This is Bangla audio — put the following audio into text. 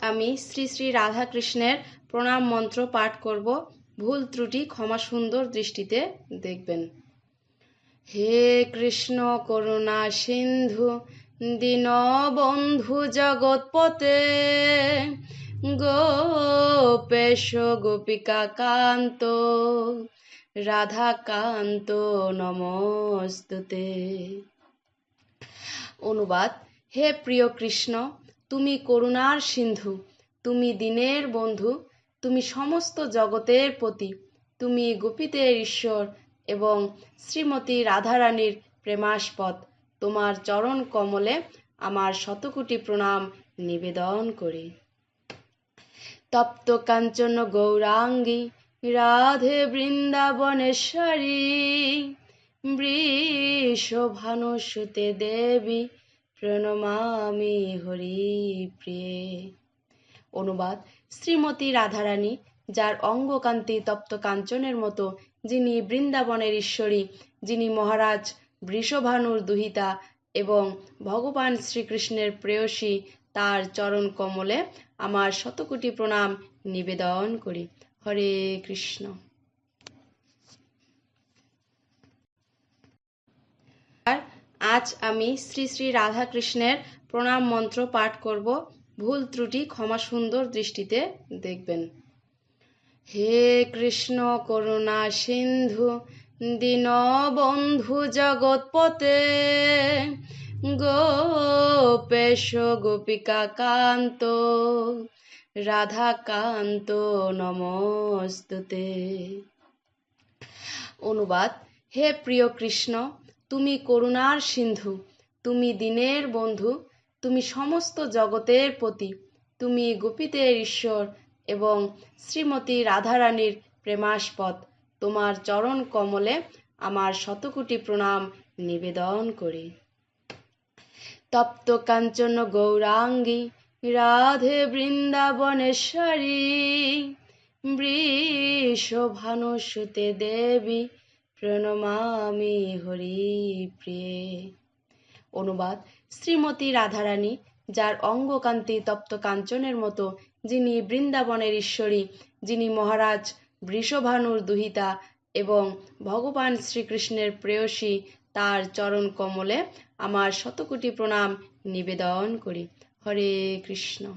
আমি শ্রী শ্রী রাধাকৃষ্ণের প্রণাম মন্ত্র পাঠ করব। ভুল ত্রুটি ক্ষমা সুন্দর দৃষ্টিতে দেখবেন। হে কৃষ্ণ করুণা সিন্ধু, দীনবন্ধু জগৎপতে গোপেশ গোপিকা কান্ত রাধাকান্ত নমস্তুতে। অনুবাদ, হে প্রিয় কৃষ্ণ তুমি করুণার সিন্ধু, তুমি দিনের বন্ধু, তুমি সমস্ত জগতের পতি, তুমি গোপীদের ঈশ্বর এবং শ্রীমতী রাধারানীর প্রেমাস্পদ। তোমার চরণ কমলে আমার শতকোটি প্রণাম নিবেদন করি। তপ্ত কাঞ্চন গৌরাঙ্গী, রাধে বৃন্দাবনেশ্বরী, বৃষভানুসুতে দেবী প্রণমামি হরি প্রিয়ে। অনুবাদ শ্রীমতী রাধারানী, যার অঙ্গকান্তি তপ্ত কাঞ্চনের মতো, যিনি বৃন্দাবনের ঈশ্বরী, যিনি মহারাজ বৃষভানুর দুহিতা এবং ভগবান শ্রীকৃষ্ণের প্রেয়সী, তার চরণ কমলে আমার শতকোটি প্রণাম নিবেদন করি। হরে কৃষ্ণ। আজ আমি শ্রী শ্রী রাধাকৃষ্ণের প্রণাম মন্ত্র পাঠ করব। ভুল ত্রুটি ক্ষমা সুন্দর দৃষ্টিতে দেখবেন। হে কৃষ্ণ করুণা সিন্ধু, দীনবন্ধু জগৎপতে গোপেশ গোপিকা কান্ত রাধাকান্ত নমস্তুতে। অনুবাদ, হে প্রিয় কৃষ্ণ তুমি করুণার সিন্ধু, তুমি দিনের বন্ধু, তুমি সমস্ত জগতের পতি, তুমি গোপীদের ঈশ্বর এবং শ্রীমতী রাধারানীর প্রেমাস্পদ। তোমার চরণ কমলে আমার শতকোটি প্রণাম নিবেদন করি। তপ্ত কাঞ্চন গৌরাঙ্গী, রাধে বৃন্দাবনেশ্বরী, বৃষভানুসুতে দেবী প্রণমামি হরি প্রিয়ে। অনুবাদ শ্রীমতী রাধারানী, যার অঙ্গকান্তি তপ্ত কাঞ্চনের মতো, যিনি বৃন্দাবনের ঈশ্বরী, যিনি মহারাজ বৃষভানুর দুহিতা এবং ভগবান শ্রীকৃষ্ণের প্রেয়সী, তার চরণ কমলে আমার শতকোটি প্রণাম নিবেদন করি। হরে কৃষ্ণ।